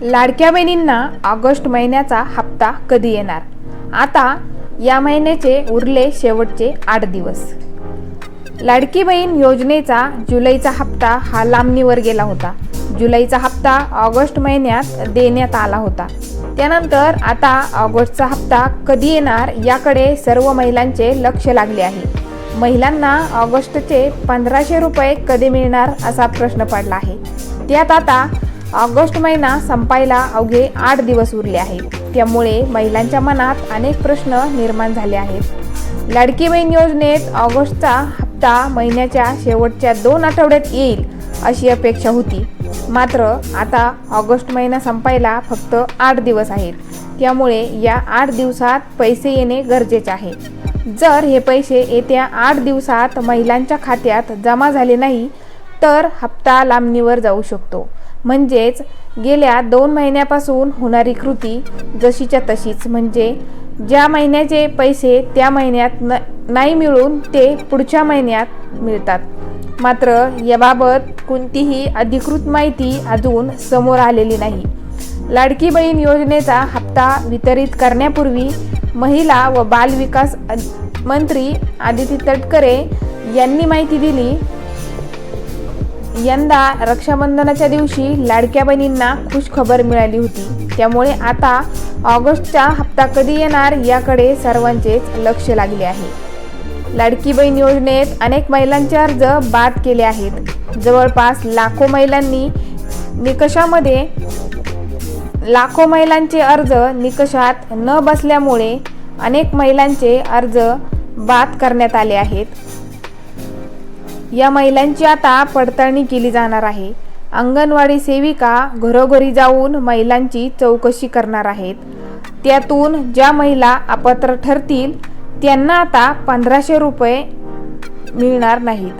लाडक्या बहिणींना ऑगस्ट महिन्याचा हप्ता कधी येणार? आता या महिन्याचे उरले शेवटचे आठ दिवस. लाडकी बहीण योजनेचा जुलैचा हप्ता हा लांबणीवर गेला होता. जुलैचा हप्ता ऑगस्ट महिन्यात देण्यात आला होता. त्यानंतर आता ऑगस्टचा हप्ता कधी येणार याकडे सर्व महिलांचे लक्ष लागले आहे. महिलांना ऑगस्टचे पंधराशे रुपये कधी मिळणार असा प्रश्न पडला आहे. त्यात आता ऑगस्ट महिना संपायला अवघे आठ दिवस उरले आहेत. त्यामुळे महिलांच्या मनात अनेक प्रश्न निर्माण झाले आहेत. लाडकी बहीण योजनेत ऑगस्टचा हप्ता महिन्याच्या शेवटच्या दोन आठवड्यात येईल अशी अपेक्षा होती. मात्र आता ऑगस्ट महिना संपायला फक्त आठ दिवस आहेत. त्यामुळे या आठ दिवसात पैसे येणे गरजेचे आहे. जर हे पैसे येत्या आठ दिवसात महिलांच्या खात्यात जमा झाले नाही तर हप्ता लांबणीवर जाऊ शकतो. म्हणजेच गेल्या दोन महिन्यापासून होणारी कृती जशीच्या तशीच. म्हणजे ज्या महिन्याचे पैसे त्या महिन्यात न नाही मिळून ते पुढच्या महिन्यात मिळतात. मात्र याबाबत कोणतीही अधिकृत माहिती अजून समोर आलेली नाही. लाडकी बहीण योजनेचा हप्ता वितरित करण्यापूर्वी महिला व बाल विकास मंत्री आदिती तटकरे यांनी माहिती दिली यंदा रक्षाबंधनाच्या दिवशी लाडक्या बहिणींना खुश खबर मिळाली होती. त्यामुळे आता ऑगस्टचा हप्ता कधी येणार याकडे सर्वांचेच लक्ष लागले आहे. लाडकी बहीण योजनेत अनेक महिलांचे अर्ज बाद केले आहेत. जवळपास लाखो महिलांनी निकषामध्ये लाखो महिलांचे अर्ज निकषात न बसल्यामुळे अनेक महिलांचे अर्ज बाद करण्यात आले आहेत. या महिलांची आता पडताळणी केली जाणार आहे. अंगणवाडी सेविका घरोघरी जाऊन महिलांची चौकशी करणार आहेत. त्यातून ज्या महिला अपात्र ठरतील त्यांना आता पंधराशे रुपये मिळणार नाहीत.